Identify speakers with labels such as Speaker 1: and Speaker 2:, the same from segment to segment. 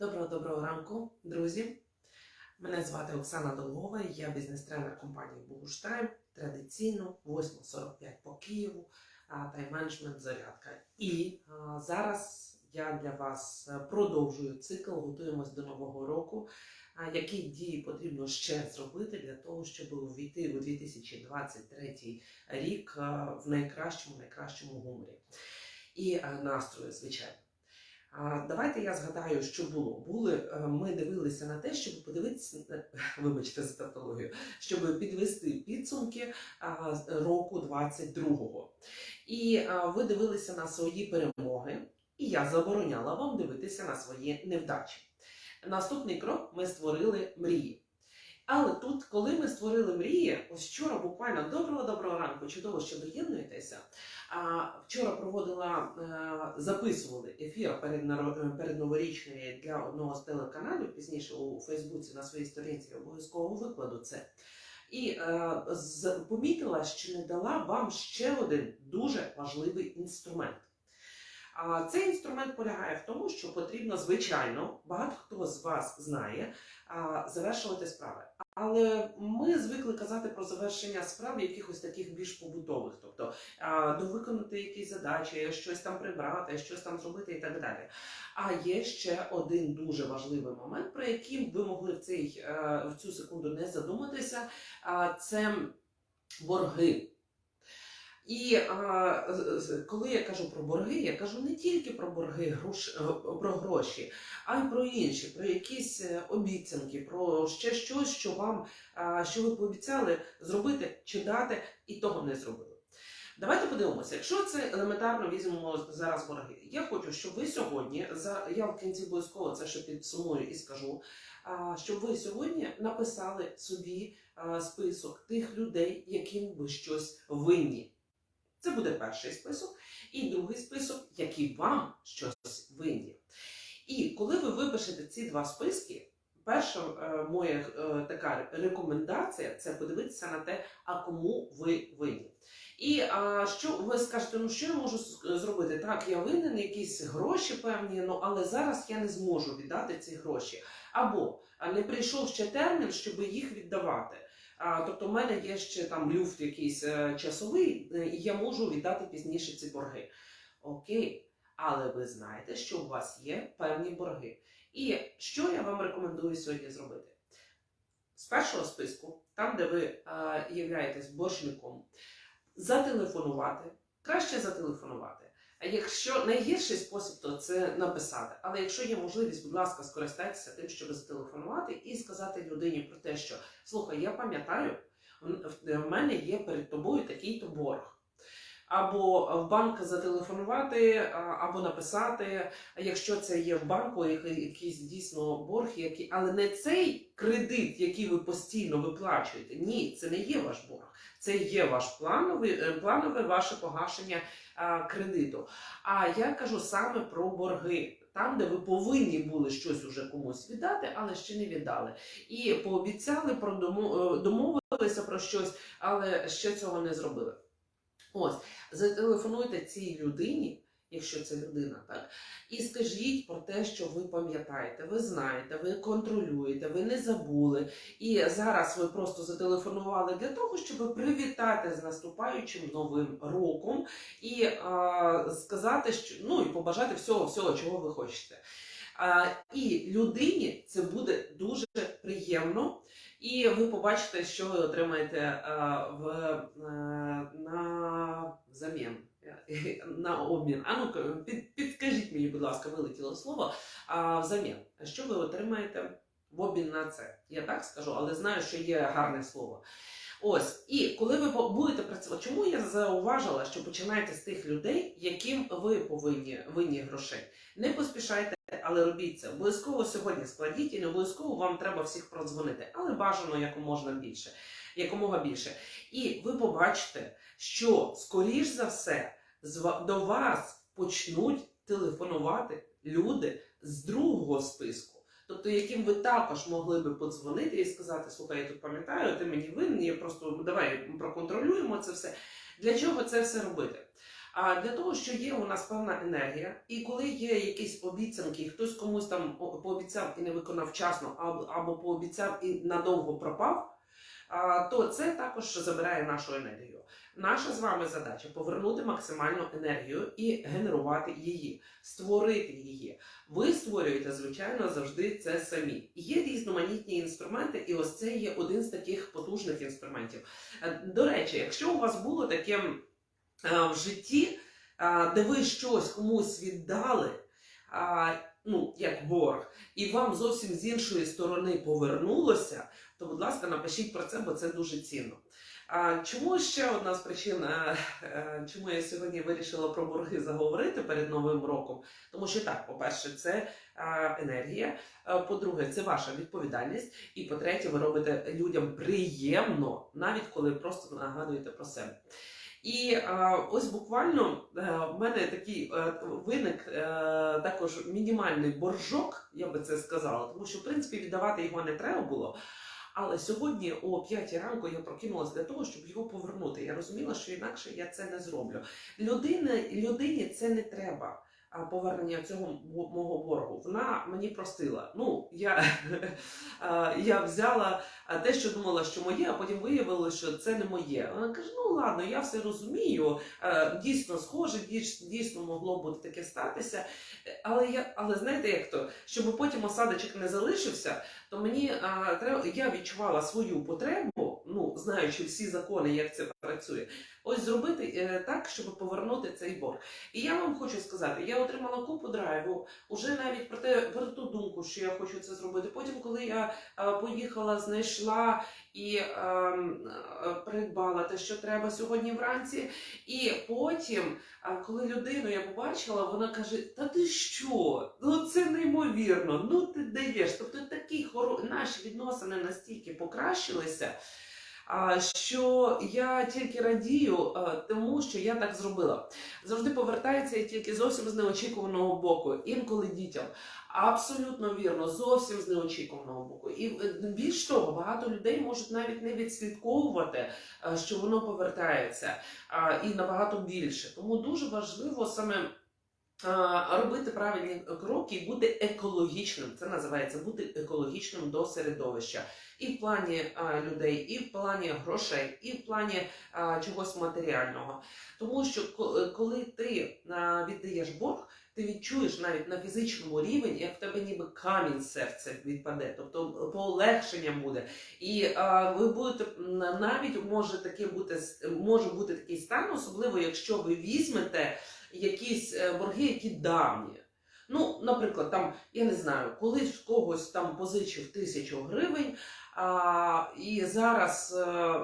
Speaker 1: Доброго доброго ранку, друзі. Мене звати Оксана Долгова, я бізнес-тренер компанії Бугуштайм. Традиційно 8.45 по Києву, тайм-менеджмент зарядка. І зараз я для вас продовжую цикл, готуємось до нового року. Які дії потрібно ще зробити для того, щоб увійти у 2023 рік в найкращому, найкращому гуморі і настрою, звичайно. Давайте я згадаю, що було. Були е, ми дивилися на те, щоб подивитися, вибачте за тавтологію, щоб підвести підсумки року 22-го. І ви дивилися на свої перемоги, і я забороняла вам дивитися на свої невдачі. Наступний крок ми створили мрії. Але тут, коли ми створили мрії, ось вчора буквально доброго доброго ранку, чудово, що доєднуєтеся. А вчора проводила е, записували ефір перед наро- для одного з телеканалів. Пізніше у Фейсбуці на своїй сторінці обов'язково викладу це. І е, з, помітила, що не дала вам ще один дуже важливий інструмент. А цей інструмент полягає в тому, що потрібно, звичайно, багато хто з вас знає, а, завершувати справи. Але ми звикли казати про завершення справ якихось таких більш побутових, тобто довиконати якісь задачі, щось там прибрати, щось там зробити і так далі. А є ще один дуже важливий момент, про який ви могли в цей е, в цю секунду не задуматися. Це борги. І а, з- коли я кажу про борги, я кажу не тільки про борги, грош, е, про гроші, а й про інші, про якісь е, обіцянки, про ще щось, що вам а, що ви пообіцяли зробити чи дати, і того не зробили. Давайте подивимося, якщо це елементарно візьмемо зараз борги. Я хочу, щоб ви сьогодні, за я в кінці обов'язково це ще підсумую і скажу, а, щоб ви сьогодні написали собі а, список тих людей, яким ви щось винні. Це буде перший список, і другий список, які вам щось винні. І коли ви випишете ці два списки, перша е, моя е, така рекомендація це подивитися на те, а кому ви винні. І а, що ви скажете, ну що я можу зробити? Так, я винен, якісь гроші певні, ну але зараз я не зможу віддати ці гроші. Або не прийшов ще термін, щоб їх віддавати. Тобто, в мене є ще там люфт якийсь е, часовий, е, і я можу віддати пізніше ці борги. Окей, але ви знаєте, що у вас є певні борги. І що я вам рекомендую сьогодні зробити? З першого списку, там, де ви е, являєтесь боржником, зателефонувати, краще зателефонувати. Якщо найгірший спосіб, то це написати. Але якщо є можливість, будь ласка, скористайтеся тим, щоб зателефонувати і сказати людині про те, що слухай, я пам'ятаю, в мене є перед тобою такий-то борг. Або в банк зателефонувати, або написати, якщо це є в банку, якийсь дійсно борг, який, але не цей кредит, який ви постійно виплачуєте. Ні, це не є ваш борг. Це є ваш плановий, е, планове ваше погашення а, кредиту. А я кажу саме про борги, там, де ви повинні були щось уже комусь віддати, але ще не віддали. І пообіцяли е, домовилися про щось, але ще цього не зробили. Ось, зателефонуйте цій людині, якщо це людина, так, і скажіть про те, що ви пам'ятаєте, ви знаєте, ви контролюєте, ви не забули. І зараз ви просто зателефонували для того, щоб привітати з наступаючим новим роком і а, сказати, що ну і побажати всього, всього, чого ви хочете. А, і людині це буде дуже приємно, і ви побачите, що ви отримаєте а, в, е, на замін. На обмін. А ну під, підкажіть мені, будь ласка, вилетіло слово. А взамін, що ви отримаєте в обмін на це? Я так скажу, але знаю, що є гарне слово. Ось, і коли ви будете працювати, чому я зауважила, що починаєте з тих людей, яким ви повинні винні грошей? Не поспішайте, але робіть це. Обов'язково сьогодні складіть і не обов'язково вам треба всіх продзвонити, але бажано якомога більше, якомога більше. І ви побачите, що скоріш за все до вас почнуть телефонувати люди з другого списку. Тобто, яким ви також могли би подзвонити і сказати, слухай, я тут пам'ятаю, ти мені винен, я просто давай проконтролюємо це все. Для чого це все робити? А для того, що є у нас певна енергія, і коли є якісь обіцянки, хтось комусь там пообіцяв і не виконав вчасно, або, пообіцяв і надовго пропав, то це також забирає нашу енергію. Наша з вами задача повернути максимальну енергію і генерувати її, створити її. Ви створюєте, звичайно, завжди це самі. Є різноманітні інструменти, і ось це є один з таких потужних інструментів. Е, До речі, якщо у вас було таке в житті, е, де ви щось комусь віддали, ну, як борг, і вам зовсім з іншої сторони повернулося, то, будь ласка, напишіть про це, бо це дуже цінно. Чому ще одна з причин, е, е, чому я сьогодні вирішила про борги заговорити перед новим роком? Тому що так, по-перше, це е, енергія. е, По-друге, це ваша відповідальність. І по-третє, ви робите людям приємно, навіть коли просто нагадуєте про себе. І е, ось буквально е, в мене такий е, виник також мінімальний боржок, я би це сказала, тому що в принципі віддавати його не треба було. Але сьогодні о 5 ранку я прокинулася для того, щоб його повернути. Я розуміла, що інакше я це не зроблю. Людина, людині це не треба. Повернення цього мого боргу. Вона мені простила. Ну, я, я взяла те, що думала, що моє, а потім виявилося, що це не моє. Вона каже: ну ладно, я все розумію. Дійсно схоже, дійсно могло бути таке статися. Але я, але знаєте, як то, щоб потім осадочок не залишився, то мені треба, я відчувала свою потребу, знаючи всі закони, як це працює, ось зробити е, так, щоб повернути цей борг. І я вам хочу сказати, я отримала купу драйву, уже навіть про те, про ту думку, що я хочу це зробити. Потім, коли я е, поїхала, знайшла і ем, е, придбала те, що треба сьогодні вранці, і потім. Коли людину я побачила, вона каже: Та ти що? Ну це неймовірно, ну ти даєш. Тобто такі хоро... наші відносини настільки покращилися, що я тільки радію тому, що я так зробила. Завжди повертається і тільки зовсім з неочікуваного боку, інколи дітям. Абсолютно вірно, зовсім з неочікуваного боку. І е, більш того, багато людей можуть навіть не відслідковувати, е, що воно повертається і набагато більше. Тому дуже важливо саме. А, Робити правильні кроки і бути екологічним. Це називається бути екологічним до середовища. І в плані а, людей, і в плані грошей, і в плані а, чогось матеріального. Тому що е, коли ти а, віддаєш борг, ти відчуєш навіть на фізичному рівні, як в тебе ніби камінь з серця відпаде, тобто полегшення буде. І а, ви будете навіть може таке бути може бути такий стан, особливо якщо ви візьмете якісь е, борги, які давні. Ну, наприклад, там я не знаю, колись когось там позичив тисячу гривень, а, і зараз е,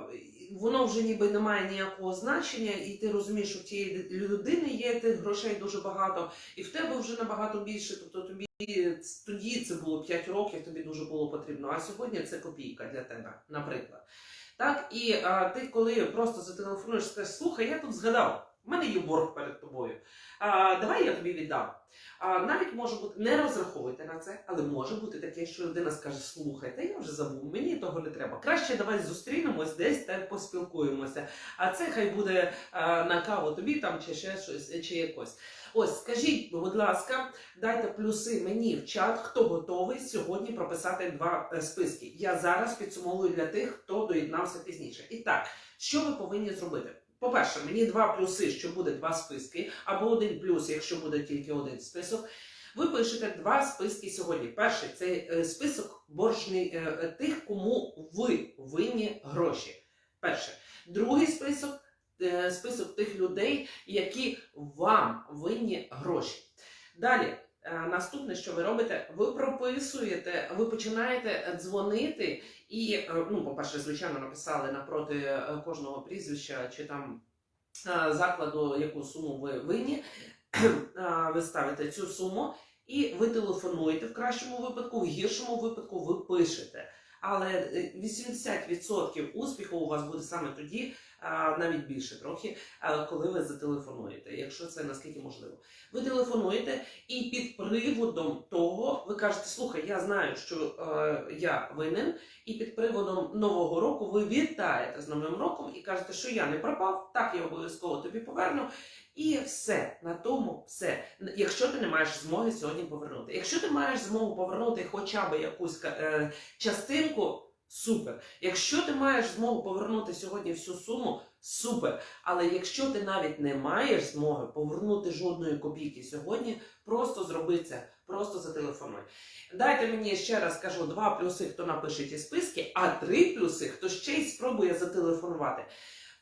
Speaker 1: воно вже ніби не має ніякого значення, і ти розумієш, що в тієї людини є тих грошей дуже багато, і в тебе вже набагато більше. Тобто тобі тоді це було 5 років, тобі дуже було потрібно, а сьогодні це копійка для тебе, наприклад. Так, і а, ти коли просто зателефонуєш, скажеш, слухай, я тут згадав, в мене є борг перед тобою. А, давай я тобі віддам. А, навіть може бути, не розраховуйте на це, але може бути таке, що людина скаже: слухай, та я вже забув, мені того не треба. Краще давай зустрінемось десь та поспілкуємося. А це хай буде а, на каву тобі там чи ще щось чи якось. Ось, скажіть, будь ласка, дайте плюси мені в чат, хто готовий сьогодні прописати два е, списки. Я зараз підсумовую для тих, хто доєднався пізніше. І так, що ви повинні зробити? По-перше, мені два плюси, що буде два списки, або один плюс, якщо буде тільки один список. Ви пишете два списки сьогодні. Перший це е, список боржний е, е, тих, кому ви винні гроші. Перше. Другий список список тих людей, які вам винні гроші. Далі. Е, Наступне, що ви робите, ви прописуєте, ви починаєте дзвонити і, е, ну, по-перше, звичайно, написали напроти е, кожного прізвища чи там закладу, яку суму ви винні, ви ставите цю суму і ви телефонуєте в кращому випадку, в гіршому випадку ви пишете. Але е, 80% успіху у вас буде саме тоді, навіть більше трохи, коли ви зателефонуєте, якщо це наскільки можливо. Ви телефонуєте і під приводом того ви кажете: слухай, я знаю, що е, я винен, і під приводом нового року ви вітаєте з новим роком і кажете, що я не пропав, так я обов'язково тобі поверну. І все на тому все. Якщо ти не маєш змоги сьогодні повернути. Якщо ти маєш змогу повернути хоча б якусь е, частинку, супер. Якщо ти маєш змогу повернути сьогодні всю суму, супер. Але якщо ти навіть не маєш змоги повернути жодної копійки сьогодні, просто зроби це, просто зателефонуй. Дайте мені ще раз кажу два плюси, хто напише ті списки, а три плюси, хто ще й спробує зателефонувати.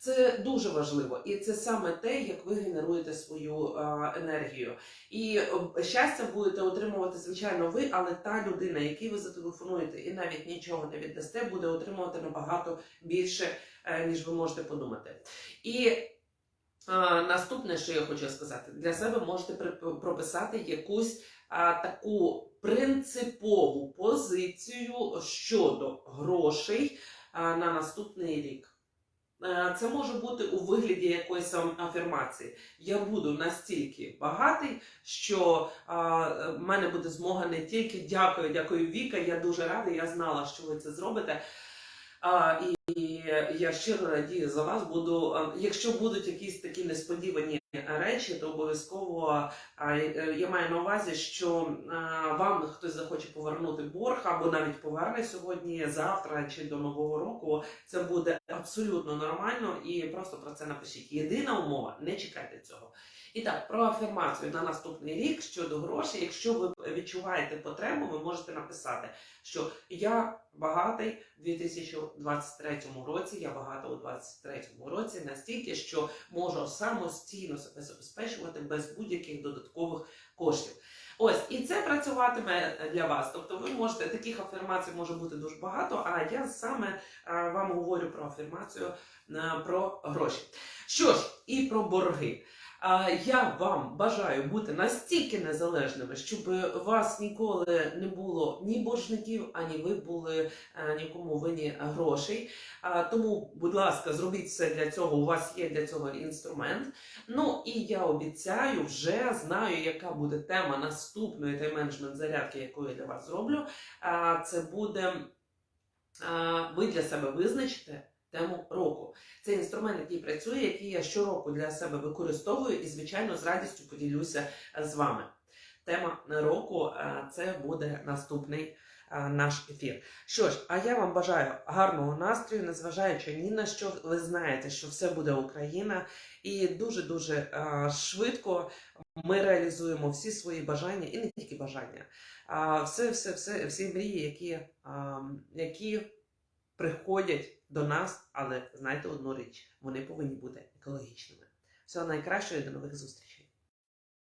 Speaker 1: Це дуже важливо, і це саме те, як ви генеруєте свою енергію. І щастя будете отримувати, звичайно, ви, але та людина, якій ви зателефонуєте, і навіть нічого не віддасте, буде отримувати набагато більше, е, ніж ви можете подумати. І наступне, що я хочу сказати, для себе можете прописати якусь таку принципову позицію щодо грошей на наступний рік. Е, Це може бути у вигляді якоїсь афірмації. Я буду настільки багатий, що е, в мене буде змога не тільки дякую, дякую Віка. Я дуже радий, я знала, що ви це зробите. А, і і я щиро радію за вас. Буду, е, якщо будуть якісь такі несподівані речі, то обов'язково е, я маю на увазі, що вам хтось захоче повернути борг або навіть поверне сьогодні, завтра чи до нового року. Це буде абсолютно нормально і просто про це напишіть. Єдина умова, не чекайте цього. І так, про афірмацію на наступний рік щодо грошей. Якщо ви відчуваєте потребу, ви можете написати, що я багатий 2023 23-му році, я багато у 23-му році, настільки, що можу самостійно себе забезпечувати без будь-яких додаткових коштів. Ось, і це працюватиме е, для вас. Тобто, ви можете таких афірмацій може бути дуже багато. А я саме е, вам говорю про афірмацію е, про гроші. Що ж, і про борги. Я вам бажаю бути настільки незалежними, щоб вас ніколи не було ні боржників, ані ви були е, нікому винні грошей. Тому, будь ласка, зробіть все для цього. У вас є для цього інструмент. Ну і я обіцяю, вже знаю, яка буде тема наступної тайм-менеджмент зарядки, яку я для вас зроблю. Це буде ви для себе визначите тему року. Це інструмент, який працює, який я щороку для себе використовую і, звичайно, з радістю поділюся е, з вами. Тема року е, це буде наступний е, наш ефір. Що ж, а я вам бажаю гарного настрою, незважаючи ні на що, ви знаєте, що все буде Україна, і дуже дуже швидко ми реалізуємо всі свої бажання і не тільки бажання, а все, все, все, всі мрії, які, які приходять до нас, але знайте одну річ: вони повинні бути екологічними. Всього найкращого і до нових зустрічей.